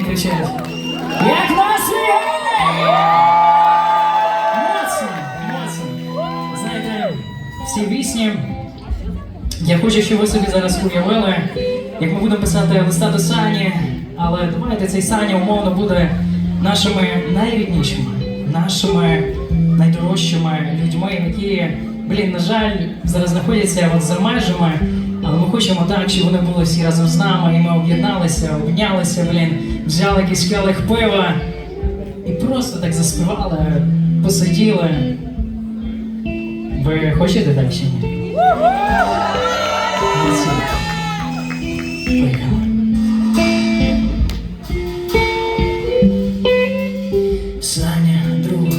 мені кричать. Як настрій? Моцно, моцно. Знаєте, в цій пісні я хочу, щоб ви собі зараз уявили, як ми будемо писати листа до Сані, але давайте цей Саня умовно буде нашими найріднішими, нашими найдорожчими людьми, які, блін, на жаль, зараз знаходяться от за межами. Хочемо так, щоб вони були всі разом з нами, і ми об'єдналися, обнялися, блін, взяли якийсь келих пива і просто так заспівали, посиділи. Ви хочете так чи ні? Саня, друг,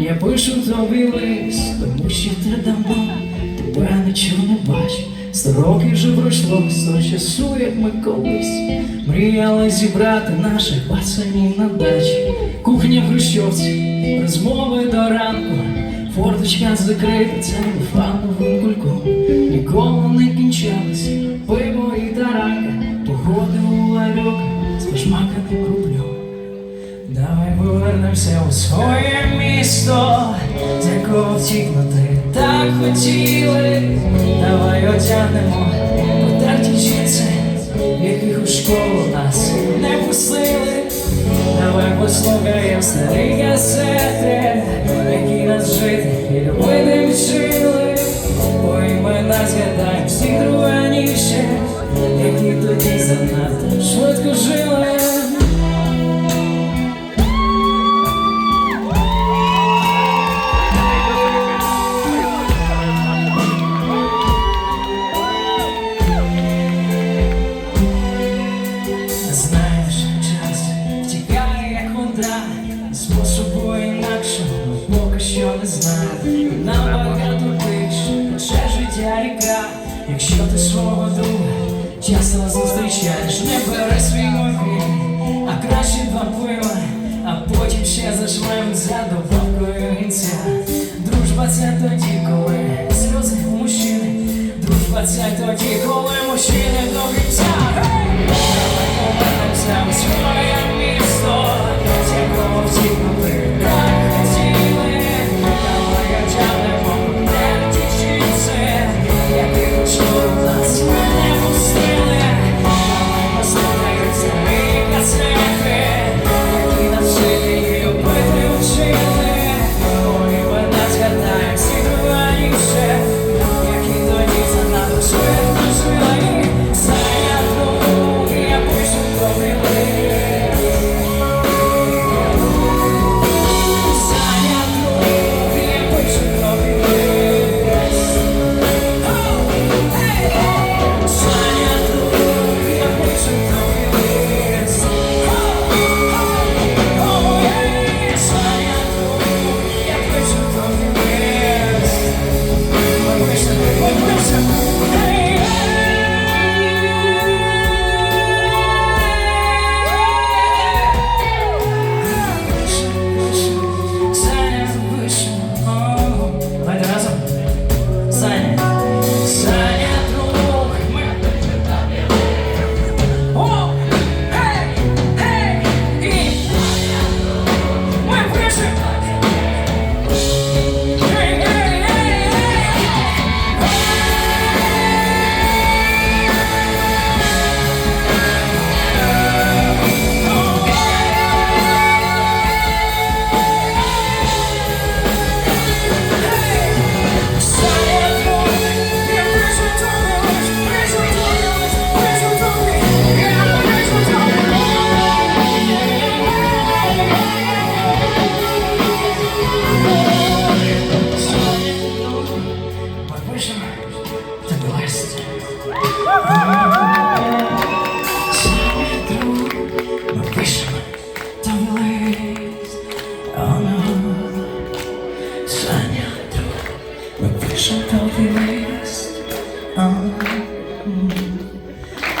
я пишу тобі лист, тому що ти давно тебе нічого не бачив. Сто років вже пройшло з часу, як ми колись мріяли зібрати наших пацанів на дачі. Кухня в Хрущовці, розмови до ранку, форточка закрита, це фановим кульком. Ніколи не кінчалось пиво і таранка, погоди у ларьок з пошмаканим рублем. Давай повернемося у своє місто, з якого втікнути так хотіли. Давай одягнемо потерті джинси, яких у школу нас не пустили. Давай послухаємо старі касети, часто зустрічаєш, не бери свій мобіль, а краще два пива, а потім ще зажмем за добавкою гінця. Дружба це тоді, коли сльози мужчини, дружба це тоді, коли мужчини до кінця.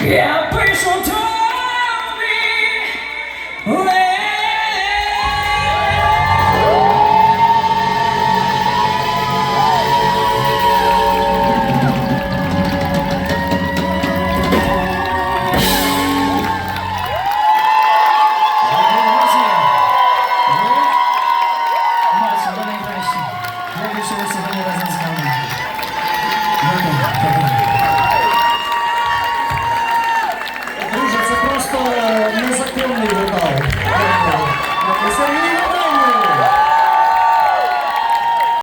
Лист. А, м. Я пишу тобі